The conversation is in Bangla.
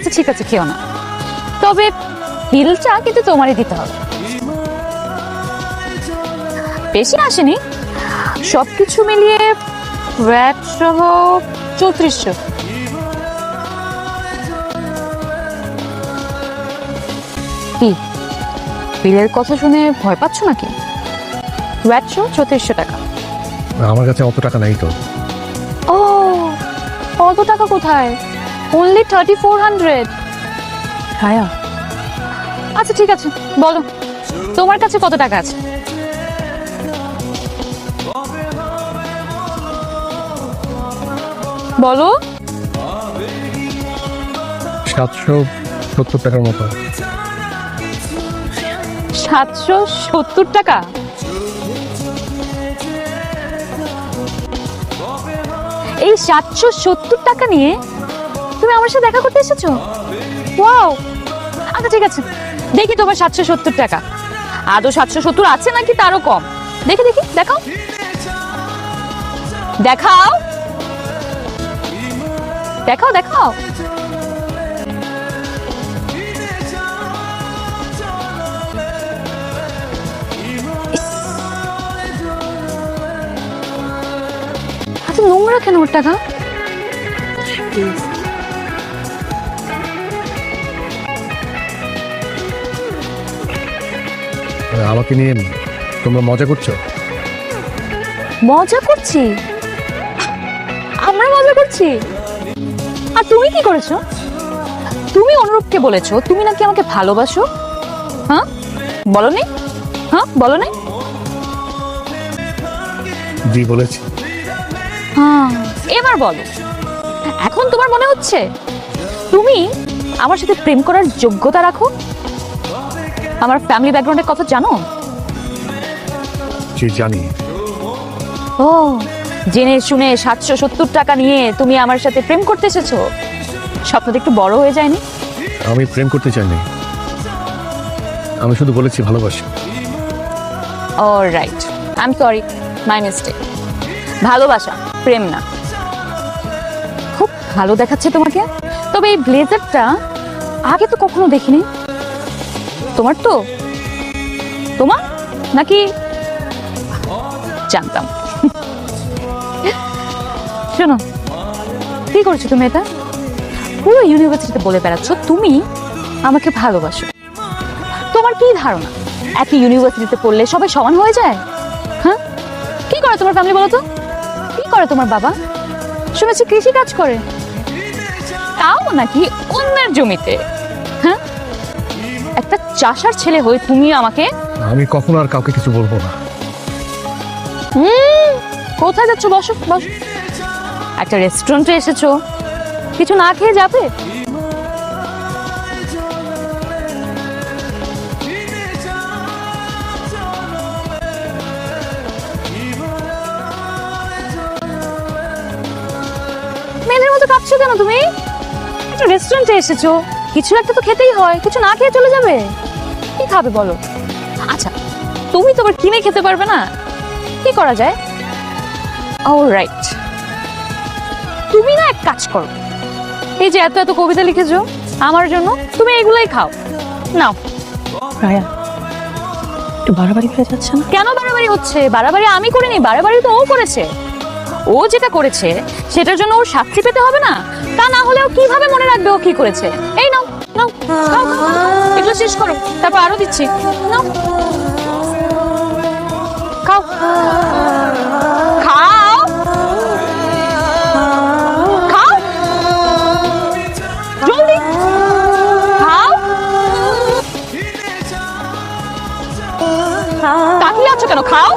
আচ্ছা ঠিক আছে খেও না। তবে বিলটা কিন্তু তোমারই দিতে হবে। বেশি আসেনি। সবকিছু মিলিয়ে ভ্যাট সহ চৌত্রিশশো। কি? বিলের কথা শুনে ভয় পাচ্ছ নাকি? ভ্যাট সহ চৌত্রিশশো টাকা। আমার কাছে অত টাকা নাই তো। ও কত টাকা কোথায়? অনলি থার্টি ফোর হান্ড্রেড হায়া আচ্ছা ঠিক আছে বলো। তোমার কাছে কত টাকা আছে? বলো। সাতশো সত্তর টাকার মতো। সাতশো সত্তর টাকা? এই সাতশো সত্তর টাকা নিয়ে তুমি আমার সাথে দেখা করতে এসেছ? ওয়াও। আচ্ছা ঠিক আছে। দেখি তোমার সাতশো সত্তর টাকা। আদৌ সাতশো সত্তর আছে নাকি তারও কম? দেখি দেখি, দেখাও। দেখাও। দেখাও দেখাও। এত নোংরা কেন ওর টাকা? আমাকে নিয়ে তোমরা মজা করছ? মজা করছি? আমরা মজা করছি? আর তুমি কি করেছ? তুমি অনুরূপকে বলেছ তুমি নাকি আমাকে ভালোবাসো? হ্যাঁ? বলো নি হ্যাঁ? বলো নি জি বলেছি। হ্যাঁ এবার বলো। এখন তোমার মনে হচ্ছে তুমি আমার সাথে প্রেম করার যোগ্যতা রাখো? আমার ফ্যামিলি ব্যাকগ্রাউন্ডের কথা জানো? জি জানি। ও জেনে শুনে সাতশো সত্তর টাকা নিয়ে তুমি আমার সাথে প্রেম করতে এসেছ? স্বপ্নটা একটু বড় হয়ে যায়নি? আমি প্রেম করতে চাইনি। আমি শুধু বলেছি ভালোবাসি। All right I am sorry my mistake ভালোবাসা প্রেম না। খুব ভালো দেখাচ্ছে তোমাকে। তবে এই ব্লেজারটা আগে তো কখনো দেখিনি। তোমার তো? তোমার? নাকি? জানতাম। শোনো, কি করছ তুমি এটা? পুরো ইউনিভার্সিটিতে বলে বেড়াচ্ছ, তুমি আমাকে ভালোবাসো। তোমার কি ধারণা? একই ইউনিভার্সিটিতে পড়লে সবাই সমান হয়ে যায়? হ্যাঁ? কি করে তোমার ফ্যামিলি বলো তো? কি করে তোমার বাবা? শুনেছি কৃষি কাজ করে। তাও নাকি অন্যের জমিতে? হ্যাঁ? একটা চাষার ছেলে হয়ে তুমি আমাকে আমি কখনো আর কাউকে কিছু বলব না। হুম কোথায় যাচ্ছ? বসো বসো। একটা রেস্টুরেন্টে এসেছ। কিছু না খেয়ে যাবে? মেয়েদের মতো কাঁপছো কেন তুমি? একটা রেস্টুরেন্টে এসেছ। কিছু একটা তো খেতেই হয় কিছু না খেয়ে চলে যাবে। কি খাবে বলো? আচ্ছা তুমি তোমার কিনে খেতে পারবে না। কি করা যায়? রাইট তুমি না এক কাজ করো। এই যে এত এত কবিতা লিখেছো আমার জন্য তুমি এগুলাই খাও। নাও। রায়া একটু বাড়াবাড়ি হয়ে যাচ্ছে না? কেন বাড়াবাড়ি হচ্ছে? বাড়াবাড়ি আমি করিনি বাড়াবাড়ি তো ও করেছে। ও যেটা করেছে সেটার জন্য ওর শাস্তি পেতে হবে না? তা না হলেও কীভাবে মনে রাখবে ও কি করেছে? এই নাও, খাও। এগুলো শেষ করো, তারপর আরও দিচ্ছি। নাও। খাও। খাও। খাও। জলদি। খাও। তাকিয়ে আছো কেন? খাও।